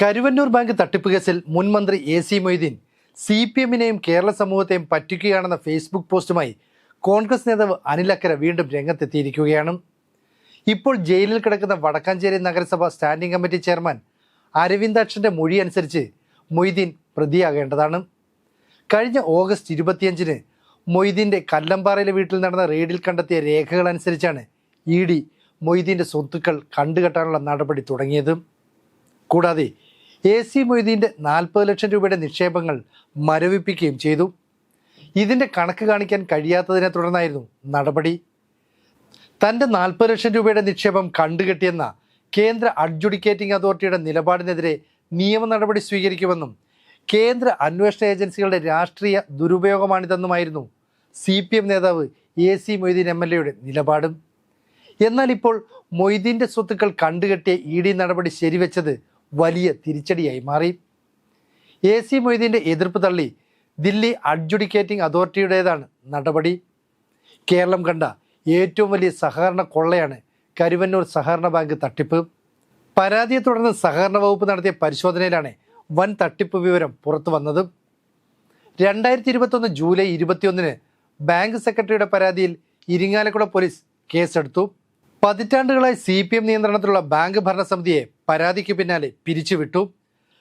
Karuvannur bank തട്ടിപ്പ് കേസിൽ മുൻ മന്ത്രി A C Moideen C P എമ്മിനെയും Kerala സമൂഹത്തെയും പറ്റിക്കുകയാണെന്ന ഫേസ്ബുക്ക് പോസ്റ്റുമായി കോൺഗ്രസ് നേതാവ് അനിൽ അക്കര വീണ്ടും രംഗത്തെത്തിയിരിക്കുകയാണ്. ഇപ്പോൾ ജയിലിൽ കിടക്കുന്ന വടക്കാഞ്ചേരി നഗരസഭ സ്റ്റാൻഡിംഗ് കമ്മിറ്റി ചെയർമാൻ അരവിന്ദാക്ഷന്റെ മൊഴി അനുസരിച്ച് മൊയ്തീൻ പ്രതിയാകേണ്ടതാണ്. കഴിഞ്ഞ ഓഗസ്റ്റ് ഇരുപത്തിയഞ്ചിന് മൊയ്തീന്റെ കല്ലമ്പാറയിലെ വീട്ടിൽ നടന്ന റെയ്ഡിൽ കണ്ടെത്തിയ രേഖകൾ അനുസരിച്ചാണ് ഇ ഡി മൊയ്തീന്റെ സ്വത്തുക്കൾ കണ്ടുകെട്ടാനുള്ള നടപടി തുടങ്ങിയത്. കൂടാതെ എ സി മൊയ്തീന്റെ നാൽപ്പത് ലക്ഷം രൂപയുടെ നിക്ഷേപങ്ങൾ മരവിപ്പിക്കുകയും ചെയ്തു. ഇതിന്റെ കണക്ക് കാണിക്കാൻ കഴിയാത്തതിനെ തുടർന്നായിരുന്നു നടപടി. തന്റെ നാൽപ്പത് ലക്ഷം രൂപയുടെ നിക്ഷേപം കണ്ടുകെട്ടിയെന്ന കേന്ദ്ര അഡ്ജുഡിക്കേറ്റിംഗ് അതോറിറ്റിയുടെ നിലപാടിനെതിരെ നിയമ നടപടി സ്വീകരിക്കുമെന്നും കേന്ദ്ര അന്വേഷണ ഏജൻസികളുടെ രാഷ്ട്രീയ ദുരുപയോഗമാണിതെന്നുമായിരുന്നു സി പി എം നേതാവ് A C Moideen M L എയുടെ നിലപാടും. എന്നാൽ ഇപ്പോൾ മൊയ്തീന്റെ സ്വത്തുക്കൾ കണ്ടുകെട്ടിയ ഇ ഡി നടപടി ശരിവെച്ചത് വലിയ തിരിച്ചടിയായി മാറി. എ സി മൊയ്തീന്റെ എതിർപ്പ് തള്ളി ദില്ലി അഡ്ജുഡിക്കേറ്റിംഗ് അതോറിറ്റിയുടേതാണ് നടപടി. കേരളം കണ്ട ഏറ്റവും വലിയ സഹകരണ കൊള്ളയാണ് കരുവന്നൂർ സഹകരണ ബാങ്ക് തട്ടിപ്പ്. പരാതിയെ തുടർന്ന് സഹകരണ വകുപ്പ് നടത്തിയ പരിശോധനയിലാണ് വൻ തട്ടിപ്പ് വിവരം പുറത്തു വന്നത്. രണ്ടായിരത്തി ഇരുപത്തൊന്ന് ജൂലൈ ഇരുപത്തിയൊന്നിന് ബാങ്ക് സെക്രട്ടറിയുടെ പരാതിയിൽ ഇരിങ്ങാലക്കുട പോലീസ് കേസെടുത്തു. പതിറ്റാണ്ടുകളായി സി പി എം നിയന്ത്രണത്തിലുള്ള ബാങ്ക് ഭരണസമിതിയെ പരാതിക്ക് പിന്നാലെ പിരിച്ചുവിട്ടു.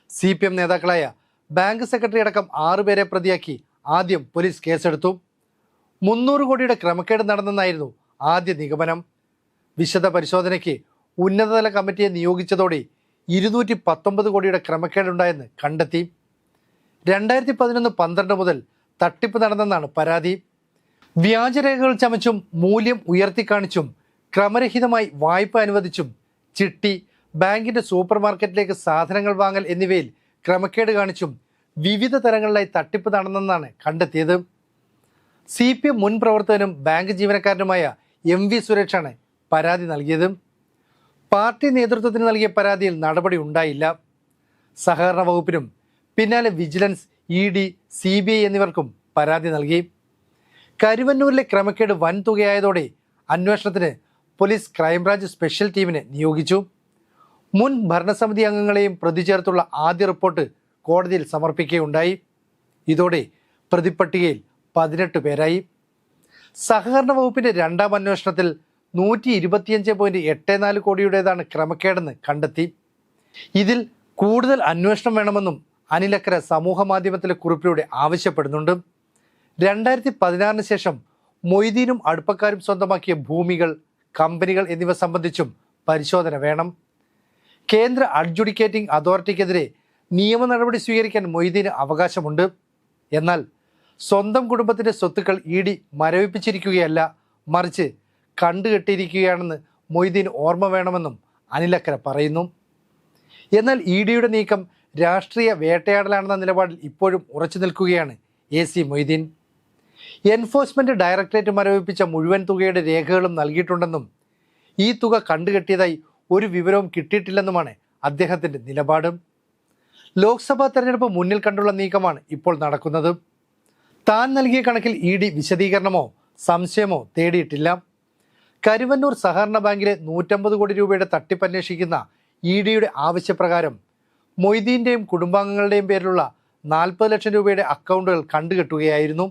സി പി എം നേതാക്കളായ ബാങ്ക് സെക്രട്ടറി അടക്കം ആറുപേരെ പ്രതിയാക്കി ആദ്യം പോലീസ് കേസെടുത്തു. മുന്നൂറ് കോടിയുടെ ക്രമക്കേട് നടന്നെന്നായിരുന്നു ആദ്യ നിഗമനം. വിശദ പരിശോധനയ്ക്ക് ഉന്നതതല കമ്മിറ്റിയെ നിയോഗിച്ചതോടെ ഇരുന്നൂറ്റി പത്തൊമ്പത് കോടിയുടെ ക്രമക്കേടുണ്ടായെന്ന് കണ്ടെത്തി. രണ്ടായിരത്തി പതിനൊന്ന് പന്ത്രണ്ട് മുതൽ തട്ടിപ്പ് നടന്നെന്നാണ് പരാതി. വ്യാജരേഖകൾ ചമച്ചും മൂല്യം ഉയർത്തിക്കാണിച്ചും ക്രമരഹിതമായി വായ്പ അനുവദിച്ചും ചിട്ടി ബാങ്കിന്റെ സൂപ്പർ മാർക്കറ്റിലേക്ക് സാധനങ്ങൾ വാങ്ങൽ എന്നിവയിൽ ക്രമക്കേട് കാണിച്ചും വിവിധ തരങ്ങളിലായി തട്ടിപ്പ് നടന്നെന്നാണ് കണ്ടെത്തിയത്. സി പി എം മുൻ പ്രവർത്തകനും ബാങ്ക് ജീവനക്കാരനുമായ എം വി സുരേഷാണ് പരാതി നൽകിയത്. പാർട്ടി നേതൃത്വത്തിന് നൽകിയ പരാതിയിൽ നടപടി ഉണ്ടായില്ല. സഹകരണ വകുപ്പിനും പിന്നാലെ vigilance E D C B I എന്നിവർക്കും പരാതി നൽകി. കരുവന്നൂരിലെ ക്രമക്കേട് വൻതുകയായതോടെ അന്വേഷണത്തിന് പോലീസ് ക്രൈംബ്രാഞ്ച് സ്പെഷ്യൽ ടീമിനെ നിയോഗിച്ചു. മുൻ ഭരണസമിതി അംഗങ്ങളെയും പ്രതി ചേർത്തുള്ള ആദ്യ റിപ്പോർട്ട് കോടതിയിൽ സമർപ്പിക്കുകയുണ്ടായി. ഇതോടെ പ്രതിപ്പട്ടികയിൽ പതിനെട്ട് പേരായി. സഹകരണ വകുപ്പിന്റെ രണ്ടാം അന്വേഷണത്തിൽ നൂറ്റി ഇരുപത്തിയഞ്ച് പോയിന്റ് എട്ട് നാല് കോടിയുടേതാണ് ക്രമക്കേടെന്ന് കണ്ടെത്തി. ഇതിൽ കൂടുതൽ അന്വേഷണം വേണമെന്നും അനിലക്കര സമൂഹ മാധ്യമത്തിലെ കുറിപ്പിലൂടെ ആവശ്യപ്പെടുന്നുണ്ട്. രണ്ടായിരത്തി പതിനാറിന് ശേഷം മൊയ്തീനും അടുപ്പക്കാരും സ്വന്തമാക്കിയ ഭൂമികൾ കമ്പനികൾ എന്നിവ സംബന്ധിച്ചും പരിശോധന വേണം. കേന്ദ്ര അഡ്ജുഡിക്കേറ്റിംഗ് അതോറിറ്റിക്കെതിരെ നിയമ നടപടി സ്വീകരിക്കാൻ മൊയ്തീന് അവകാശമുണ്ട്. എന്നാൽ സ്വന്തം കുടുംബത്തിന്റെ സ്വത്തുക്കൾ ഇ ഡി മരവിപ്പിച്ചിരിക്കുകയല്ല മറിച്ച് കണ്ടുകെട്ടിയിരിക്കുകയാണെന്ന് മൊയ്തീൻ ഓർമ്മ വേണമെന്നും അനിലക്കര പറയുന്നു. എന്നാൽ ഇ ഡിയുടെ നീക്കം രാഷ്ട്രീയ വേട്ടയാടലാണെന്ന നിലപാടിൽ ഇപ്പോഴും ഉറച്ചു നിൽക്കുകയാണ് A C Moideen. Enforcement directorate മരവിപ്പിച്ച മുഴുവൻ തുകയുടെ രേഖകളും നൽകിയിട്ടുണ്ടെന്നും ഈ തുക കണ്ടുകെട്ടിയതായി ഒരു വിവരവും കിട്ടിയിട്ടില്ലെന്നുമാണ് അദ്ദേഹത്തിന്റെ നിലപാട്. ലോക്സഭാ തെരഞ്ഞെടുപ്പ് മുന്നിൽ കണ്ടുള്ള നീക്കമാണ് ഇപ്പോൾ നടക്കുന്നത്. താൻ നൽകിയ കണക്കിൽ ഇ ഡി വിശദീകരണമോ സംശയമോ തേടിയിട്ടില്ല. കരുവന്നൂർ സഹകരണ ബാങ്കിലെ നൂറ്റമ്പത് കോടി രൂപയുടെ തട്ടിപ്പന്വേഷിക്കുന്ന ഇ ഡിയുടെ ആവശ്യപ്രകാരം മൊയ്തീന്റെയും കുടുംബാംഗങ്ങളുടെയും പേരിലുള്ള നാൽപ്പത് ലക്ഷം രൂപയുടെ അക്കൗണ്ടുകൾ കണ്ടുകെട്ടുകയായിരുന്നു.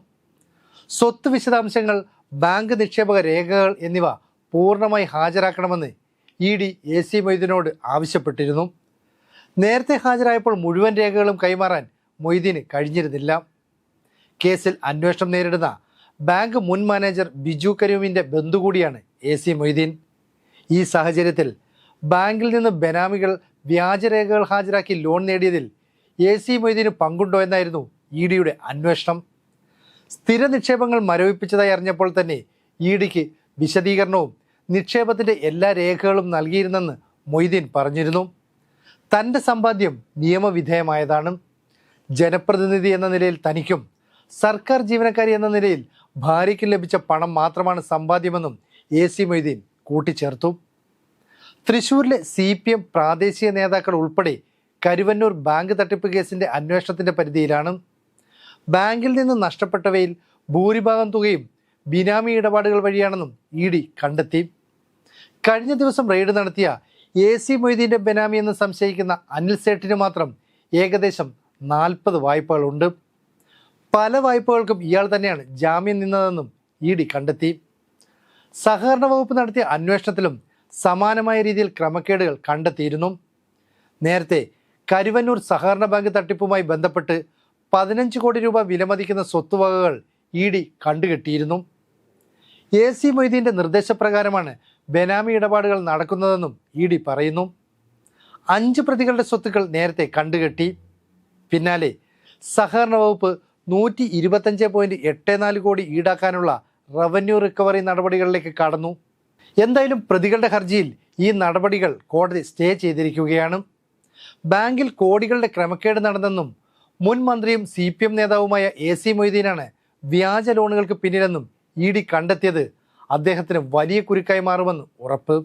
സ്വത്ത് വിശദാംശങ്ങൾ ബാങ്ക് നിക്ഷേപക രേഖകൾ എന്നിവ പൂർണമായി ഹാജരാക്കണമെന്ന് ഇ ഡി എ സി മൊയ്തീനോട് ആവശ്യപ്പെട്ടിരുന്നു. നേരത്തെ ഹാജരായപ്പോൾ മുഴുവൻ രേഖകളും കൈമാറാൻ മൊയ്തീന് കഴിഞ്ഞിരുന്നില്ല. കേസിൽ അന്വേഷണം നേരിടുന്ന ബാങ്ക് മുൻ മാനേജർ ബിജു കരീമിന്റെ ബന്ധു കൂടിയാണ് എ സി മൊയ്തീൻ. ഈ സാഹചര്യത്തിൽ ബാങ്കിൽ നിന്ന് ബനാമികൾ വ്യാജരേഖകൾ ഹാജരാക്കി ലോൺ നേടിയതിൽ എ സി മൊയ്തീന് പങ്കുണ്ടോ എന്നായിരുന്നു ഇ ഡിയുടെ അന്വേഷണം. സ്ഥിര നിക്ഷേപങ്ങൾ മരവിപ്പിച്ചതായി അറിഞ്ഞപ്പോൾ തന്നെ ഇ ഡിക്ക് വിശദീകരണവും നിക്ഷേപത്തിന്റെ എല്ലാ രേഖകളും നൽകിയിരുന്നെന്ന് മൊയ്തീൻ പറഞ്ഞിരുന്നു. തന്റെ സമ്പാദ്യം നിയമവിധേയമായതാണ്. ജനപ്രതിനിധി എന്ന നിലയിൽ തനിക്കും സർക്കാർ ജീവനക്കാരി എന്ന നിലയിൽ ഭാര്യയ്ക്കും ലഭിച്ച പണം മാത്രമാണ് സമ്പാദ്യമെന്നും എ സി മൊയ്തീൻ കൂട്ടിച്ചേർത്തു. തൃശൂരിലെ സി പി എം പ്രാദേശിക നേതാക്കൾ ഉൾപ്പെടെ കരുവന്നൂർ ബാങ്ക് തട്ടിപ്പ് കേസിന്റെ അന്വേഷണത്തിന്റെ പരിധിയിലാണ്. ബാങ്കിൽ നിന്ന് നഷ്ടപ്പെട്ടവയിൽ ഭൂരിഭാഗം തുകയും ബിനാമി ഇടപാടുകൾ വഴിയാണെന്നും ഇ ഡി കണ്ടെത്തി. കഴിഞ്ഞ ദിവസം റെയ്ഡ് നടത്തിയ എ സി മൊയ്തീന്റെ ബെനാമി എന്ന് സംശയിക്കുന്ന അനിൽ സേട്ടിന് മാത്രം ഏകദേശം നാൽപ്പത് വായ്പകളുണ്ട്. പല വായ്പകൾക്കും ഇയാൾ തന്നെയാണ് ജാമ്യം നിന്നതെന്നും ഇ ഡി കണ്ടെത്തി. സഹകരണ വകുപ്പ് നടത്തിയ അന്വേഷണത്തിലും സമാനമായ രീതിയിൽ ക്രമക്കേടുകൾ കണ്ടെത്തിയിരുന്നു. നേരത്തെ കരുവന്നൂർ സഹകരണ ബാങ്ക് തട്ടിപ്പുമായി ബന്ധപ്പെട്ട് പതിനഞ്ച് കോടി രൂപ വിലമതിക്കുന്ന സ്വത്തുവകകൾ ഇ ഡി കണ്ടുകെട്ടിയിരുന്നു. എ സി മൊയ്തീന്റെ നിർദ്ദേശപ്രകാരമാണ് ബെനാമി ഇടപാടുകൾ നടക്കുന്നതെന്നും ഇ ഡി പറയുന്നു. അഞ്ച് പ്രതികളുടെ സ്വത്തുക്കൾ നേരത്തെ കണ്ടുകെട്ടി. പിന്നാലെ സഹകരണ വകുപ്പ് നൂറ്റി ഇരുപത്തഞ്ച് പോയിന്റ് എട്ട് നാല് കോടി ഈടാക്കാനുള്ള റവന്യൂ റിക്കവറി നടപടികളിലേക്ക് കടന്നു. എന്തായാലും പ്രതികളുടെ ഹർജിയിൽ ഈ നടപടികൾ കോടതി സ്റ്റേ ചെയ്തിരിക്കുകയാണ്. ബാങ്കിൽ കോടികളുടെ ക്രമക്കേട് നടന്നെന്നും മുൻ മന്ത്രിയും സി പി എം നേതാവുമായ എ സി മൊയ്തീനാണ് വ്യാജ ലോണുകൾക്ക് പിന്നിലെന്നും ഇ ഡി കണ്ടെത്തിയത്. അദ്ദേഹത്തിന് വലിയ കുരുക്കായി മാറുമെന്നും ഉറപ്പ്.